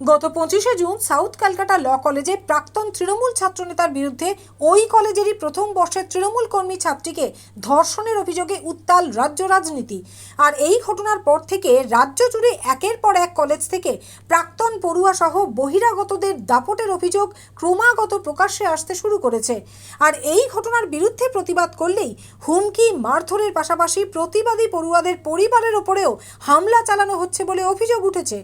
গত পঁচিশে June south Calcutta ল কলেজে প্রাক্তন তৃণমূল ছাত্রনেতার বিরুদ্ধে ওই কলেজেরই প্রথম বর্ষের তৃণমূল কর্মী ছাত্রীকে ধর্ষণের অভিযোগে উত্তাল রাজ্য রাজনীতি। আর এই ঘটনার পর থেকে রাজ্য জুড়ে একের পর এক কলেজ থেকে প্রাক্তন পড়ুয়া সহ বহিরাগতদের দাপটের অভিযোগ ক্রমাগত প্রকাশ্যে আসতে শুরু করেছে। আর এই ঘটনার বিরুদ্ধে প্রতিবাদ করলেই হুমকি মারধরের পাশাপাশি প্রতিবাদী পড়ুয়াদের পরিবারের ওপরেও হামলা চালানো হচ্ছে বলে অভিযোগ উঠেছে।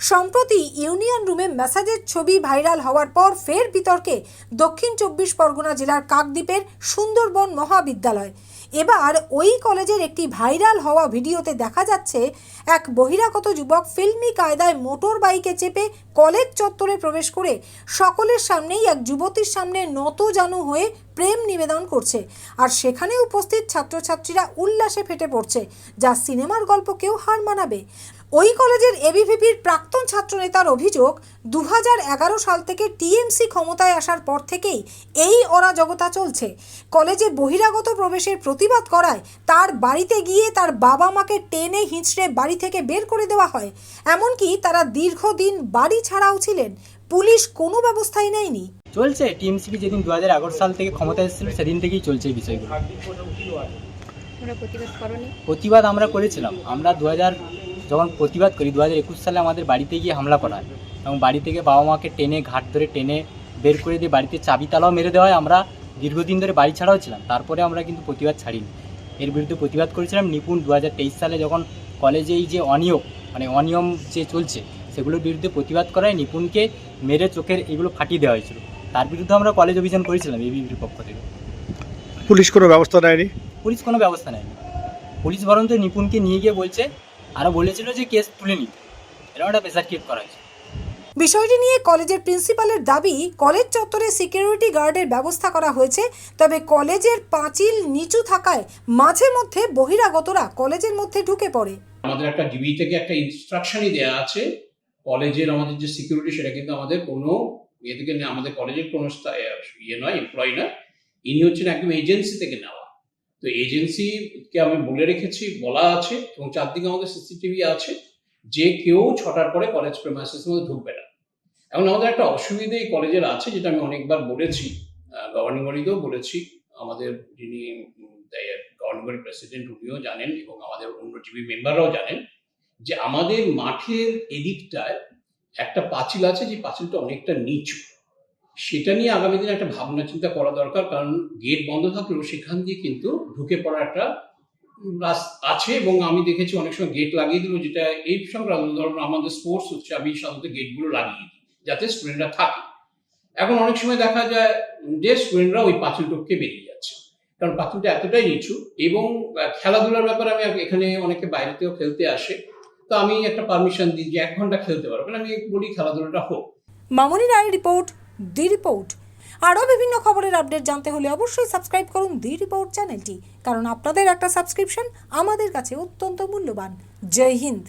সম্প্রতি ইউনিয়ন রুমে মেসাজের ছবি ভাইরাল হওয়ার পর ফের বিতর্কে দক্ষিণ চব্বিশ পরগনা জেলার কাকদ্বীপের সুন্দরবন মহাবিদ্যালয়। এবার ওই কলেজের একটি ভাইরাল হওয়া ভিডিওতে দেখা যাচ্ছে এক বহিরাগত যুবক ফিল্মি কায়দায় মোটর বাইকে চেপে কলেজ চত্বরে প্রবেশ করে সকলের সামনেই এক যুবতীর সামনে নত জানু হয়ে প্রেম নিবেদন করছে। আর সেখানে উপস্থিত ছাত্রছাত্রীরা উল্লাসে ফেটে পড়ছে, যা সিনেমার গল্পকেও হার মানাবে। ওই কলেজের এবিভিপির প্রাক্তন ছাত্রনেতার অভিযোগ দু হাজার এগারো সাল থেকে টিএমসি ক্ষমতায় আসার পর থেকেই এই অরাজকতা চলছে। কলেজে বহিরাগত প্রবেশের প্রতিবাদ করায় তার বাড়িতে গিয়ে তার বাবা মাকে টেনে হিঁচড়ে বাড়ি থেকে বের করে দেওয়া হয়। এমনকি তারা দীর্ঘদিন বাড়ি ছাড়াও ছিলেন। পুলিশ কোনো ব্যবস্থাই নেয়নি। চলছে। টিএমসিপি যেদিন দু হাজার এগারো সাল থেকে ক্ষমতা এসেছিল সেদিন থেকেই চলছে এই বিষয়গুলো। তোমরা প্রতিবাদ করনি? প্রতিবাদ আমরা করেছিলাম। আমরা দু হাজার যখন প্রতিবাদ করি দু হাজার একুশ সালে আমাদের বাড়িতে গিয়ে হামলা করা হয়। এবং বাড়ি থেকে বাবা মাকে টেনে ঘাট ধরে টেনে বের করে দিয়ে বাড়িতে চাবি তালাও মেরে দেওয়া হয়। আমরা দীর্ঘদিন ধরে বাড়ি ছাড়াও ছিলাম। তারপরে আমরা কিন্তু প্রতিবাদ ছাড়িনি। এর বিরুদ্ধে প্রতিবাদ করেছিলাম নিপুণ দু হাজার তেইশ সালে যখন কলেজে এই যে অনিয়ম মানে অনিয়ম যে চলছে সেগুলোর বিরুদ্ধে প্রতিবাদ করায় নিপুণকে মেরে চোখের এগুলো ফাটিয়ে দেওয়া হয়েছিল। তার বিরুদ্ধে আমরা কলেজ অভিযান করেছিলাম এবিপির পক্ষ থেকে। পুলিশ কোনো ব্যবস্থা নেয়নি? পুলিশ কোনো ব্যবস্থা নেয়নি। পুলিশ বরঞ্চ নিপুণকে নিয়ে গিয়ে বলছে আরও বলেছিল যে কেস তুলে নিতে। এরকম একটা প্রেসার ক্রিয়েট করা হয়েছে। বিষয়টি নিয়ে কলেজের প্রিন্সিপালের দাবি, কলেজ চত্বরে সিকিউরিটি গার্ডের ব্যবস্থা করা হয়েছে, তবে কলেজের পাঁচিল নিচু থাকায় মাঝে মধ্যে বহিরাগতরা কলেজের মধ্যে ঢুকে পড়ে। আমাদের একটা ডিবি থেকে একটা ইনস্ট্রাকশনই দেওয়া আছে, কলেজের আমাদের যে সিকিউরিটি সেটা কিন্তু আমাদের কোনো ইয়ে থেকে আমাদের কলেজের কোনো ইয়ে নয় এমপ্লয় নয়, ইনি হচ্ছেন একদম এজেন্সি থেকে নেওয়া। তো এজেন্সিকে আমি বলে রেখেছি, বলা আছে, এবং চারদিকে আমাদের সিসিটিভি আছে, যে কেউ ছটার পরে কলেজ প্রেমাইসেস মধ্যে ঢুকবে না। এখন আমাদের একটা অসুবিধা এই কলেজের আছে, যেটা আমি অনেকবার বলেছি। গভর্নিং বডিতেও বলেছি। আমাদের যিনি গভর্নিং প্রেসিডেন্ট উনিও জানেন এবং আমাদের অন্য টিভি মেম্বাররাও জানেন যে আমাদের মাঠের এদিকটায় একটা পাঁচিল আছে, যে পাঁচিলটা অনেকটা নিচু। সেটা নিয়ে আগামী দিনে একটা ভাবনা চিন্তা করা দরকার, কারণ গেট বন্ধ থাকলেও সেখান দিয়ে কিন্তু ঢুকে পড়া একটা আছে এবং আমি দেখেছি অনেক সময় গেট লাগিয়ে দিল, যেটা এই সংক্রান্ত ধরুন আমাদের স্পোর্টস হচ্ছে, আমি সাধারণত গেটগুলো লাগিয়ে দিই। যাতে স্টুডেন্টরা থাকে। এখন অনেক সময় দেখা যায় যে স্টুডেন্টরা ওই পাঁচিল টপকে বেরিয়ে যাচ্ছে। কারণ পাঁচিলটা এতটাই নিচু এবং খেলাধুলার ব্যাপারে আমি এখানে অনেকে বাইরেতেও খেলতে আসে। তো আমি একটা পারমিশন দিই যে এক ঘণ্টা খেলতে পারবেন আমি বলি খেলাধুলাটা হোক। মামনি রায় রিপোর্ট দি রিপোর্ট আরও বিভিন্ন খবরের আপডেট জানতে হলে অবশ্যই সাবস্ক্রাইব করুন দি রিপোর্ট চ্যানেলটি কারণ আপনাদের একটা সাবস্ক্রিপশন আমাদের কাছে অত্যন্ত মূল্যবান। জয় হিন্দ।